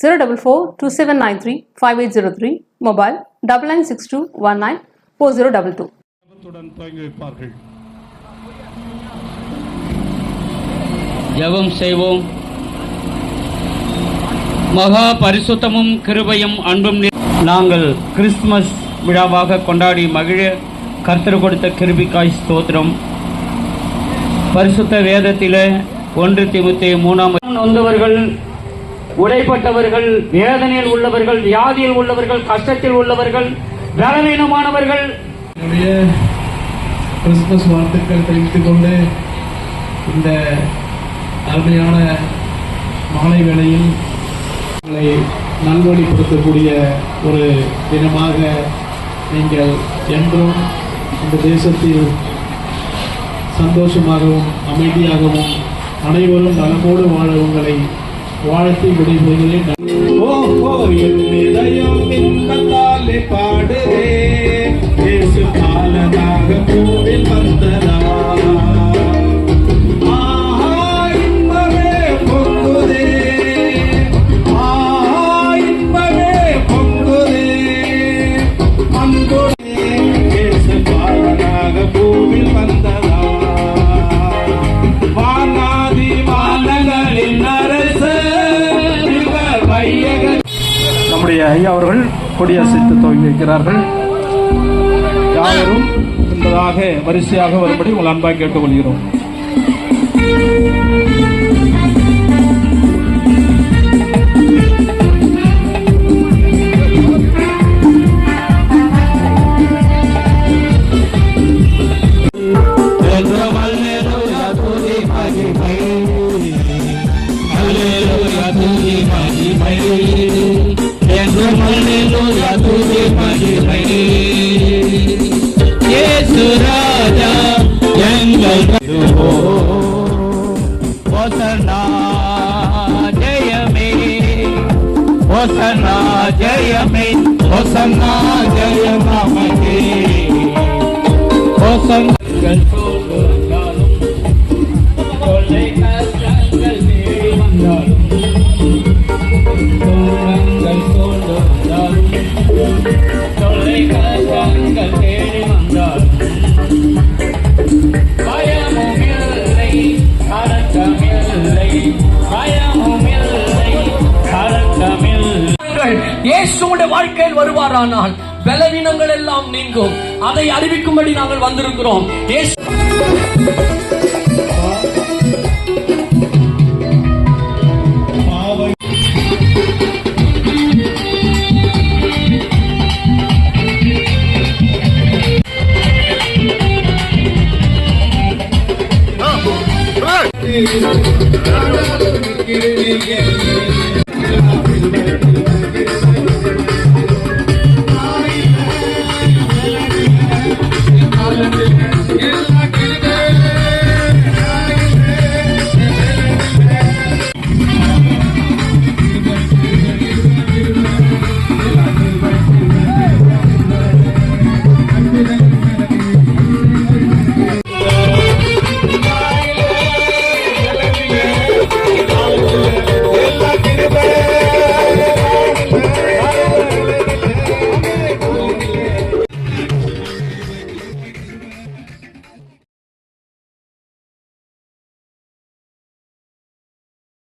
Zero double four two seven nine three five eight zero three mobile double nine six two one nine four zero double two வைப்பார்கள். ஜெபம் செய்வோம். மகா பரிசுத்தமும் கிருபையும் அன்பும் நாங்கள் கிறிஸ்துமஸ் விழாவாக கொண்டாடி மகிழ கர்த்தர் கொடுத்த கிருபிக்காய் ஸ்தோத்திரம். பரிசுத்த வேதத்திலே ஒன்று திமுத்தி மூணாம் நொந்தவர்கள் உடைப்பட்டவர்கள் வேதனையில் உள்ளவர்கள் வியாதியில் உள்ளவர்கள் கஷ்டத்தில் உள்ளவர்கள் பலவீனமானவர்கள். என்னுடைய கிறிஸ்துமஸ் வாழ்த்துக்கள் தெரிவித்துக் கொண்டு இந்த அருமையான மாலை வேளையில் உங்களை நல்வழிப்படுத்தக்கூடிய ஒரு தினமாக நீங்கள் என்றும் இந்த தேசத்தில் சந்தோஷமாகவும் அமைதியாகவும் அனைவரும் நலமோடு வாழ உங்களை வாழ்த்தி விடைபெறுகிறேன். ஓ ஓ என் ஐயா அவர்கள் கொடியசைத்து துவங்கி வைக்கிறார்கள் யாவரும் என்பதாக வரிசையாக வரும்படி உங்கள் அன்பாக கேட்டுக்கொள்கிறோம் ಎಂದು ಮಲ್ಲಿಲು ಯದುವೆ ಮಹಿಮೆ ಯೇಸು ರಾಜ ಎಂಗಲ್ ಹೊಸನ ಜಯಮೇ ಹೊಸನ ಜಯಮೇ ಹೊಸನ ಜಯ ನಮಗೆ ಹೊಸನ Thank you. நம்முடைய வாழ்க்கையில் வருவாரானால் பலவீனங்கள் எல்லாம் நீங்கும். அதை அறிவிக்கும்படி நாங்கள் வந்திருக்கிறோம்.